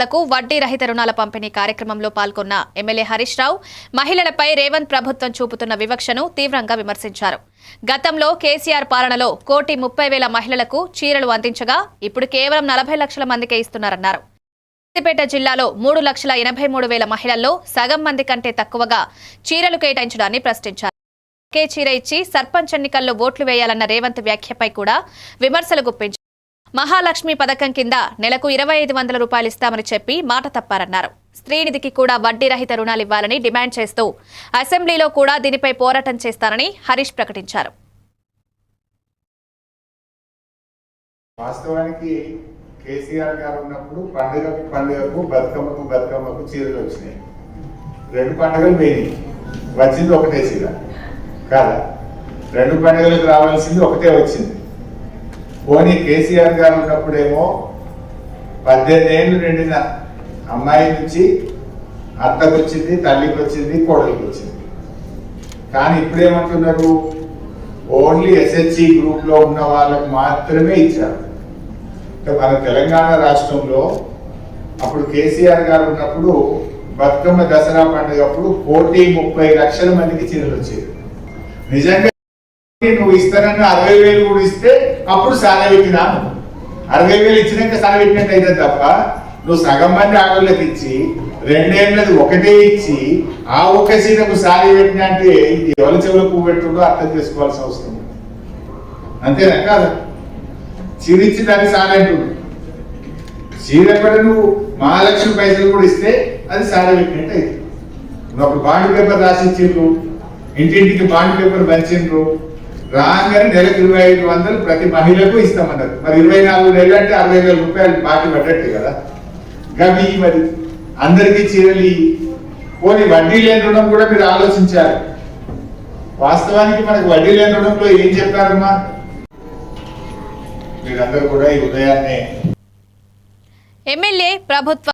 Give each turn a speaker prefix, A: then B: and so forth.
A: లకు వడ్డీ రహిత రుణాల పంపిణీ కార్యక్రమంలో పాల్గొన్న ఎమ్మెల్యే హరీష్ రావు మహిళలపై రేవంత్ ప్రభుత్వం చూపుతున్న వివక్షను తీవ్రంగా విమర్శించారు. గతంలో కేసీఆర్ పాలనలో కోటి ముప్పై వేల మహిళలకు చీరలు అందించగా ఇప్పుడు కేవలం నలభై లక్షల మందికే ఇస్తున్నారన్నారు. సిద్దిపేట జిల్లాలో మూడు లక్షల ఎనభై మూడు వేల మహిళల్లో సగం మంది కంటే తక్కువగా చీరలు కేటాయించడాన్ని ప్రశ్నించారు. ఒకే చీర ఇచ్చి సర్పంచ్ ఎన్నికల్లో ఓట్లు వేయాలన్న రేవంత్ వ్యాఖ్యపై కూడా విమర్శలు గుప్పించారు. మహాలక్ష్మి పథకం కింద నెలకు ఇరవై ఐదు వందల రూపాయలు ఇస్తామని చెప్పి మాట తప్పారన్నారు. స్త్రీనిధికి కూడా వడ్డీ రహిత రుణాలు ఇవ్వాలని డిమాండ్ చేస్తూ అసెంబ్లీలో కూడా దీనిపై పోరాటం చేస్తారని హరీష్ ప్రకటించారు.
B: వాస్తవానికి కేసీఆర్ గారు ఉన్నప్పుడు పండుగకు పండుగకు బతుకమ్మకు బతుకమ్మకు చీరలు వచ్చినాయి. రెండు పండుగలు పోయినాయి. వచ్చింది ఒకటే చీర. కాదా? రెండు పండుగలకు రావాల్సింది ఒకటే వచ్చింది. పోనీ కేసీఆర్ గారు ఉన్నప్పుడేమో పద్దెనిమిది ఏళ్ళు నిండిన అమ్మాయి నుంచి అత్తకు వచ్చింది తల్లికి వచ్చింది కోడలికి వచ్చింది కానీ ఇప్పుడేమంటున్నారు? ఓన్లీ ఎస్హెచ్ఈ గ్రూప్లో ఉన్న వాళ్ళకు మాత్రమే ఇచ్చారు. మన తెలంగాణ రాష్ట్రంలో అప్పుడు కేసీఆర్ గారు ఉన్నప్పుడు బతుకమ్మ దసరా పండుగప్పుడు కోటి ముప్పై లక్షల మందికి చీరలు వచ్చేది నిజంగా నువ్వు ఇస్తానని అరవై వేలు కూడా ఇస్తే అప్పుడు సాన పెట్టినా? అరవై వేలు ఇచ్చినాక సాన పెట్టినట్టు అయితే తప్ప నువ్వు సగం మంది ఆడోళ్ళకి ఇచ్చి రెండేళ్ళది ఒకటే ఇచ్చి ఆ ఒక్క సీటకు సారి పెట్టినా అంటే ఇది ఎవరి చెవులు పువ్వు పెట్టుకుంటూ అర్థం చేసుకోవాల్సిన అవసరం అంతేనా? కాదు. చీరిచ్చి దాన్ని సాలంటుడు చీర కూడా నువ్వు మహాలక్ష్మి పైసలు కూడా ఇస్తే అది సారా పెట్టినట్టు అయితే నువ్వు ఒక బాండ్ పేపర్ రాసిచ్చిండ్రు ఇంటింటికి బాండ్ పేపర్ పంచిండ్రు. రాగానే నెలకు ఇరవై ఐదు వందలు ప్రతి మహిళకు ఇస్తామన్నారు. మరి ఇరవై నాలుగు నెలలు అంటే అరవై వేల రూపాయలు బాకీ పడ్డట్టు కదా? గవి మరి అందరికీ చీరలు పోనీ వడ్డీ లేని రుణం కూడా మీరు ఆలోచించాలి. వాస్తవానికి మనకు వడ్డీ లేని రుణంలో ఏం చెప్పారమ్మా? మీరందరూ కూడా ఈ ఉదయాన్నే
A: ఎమ్మెల్యే ప్రభుత్వ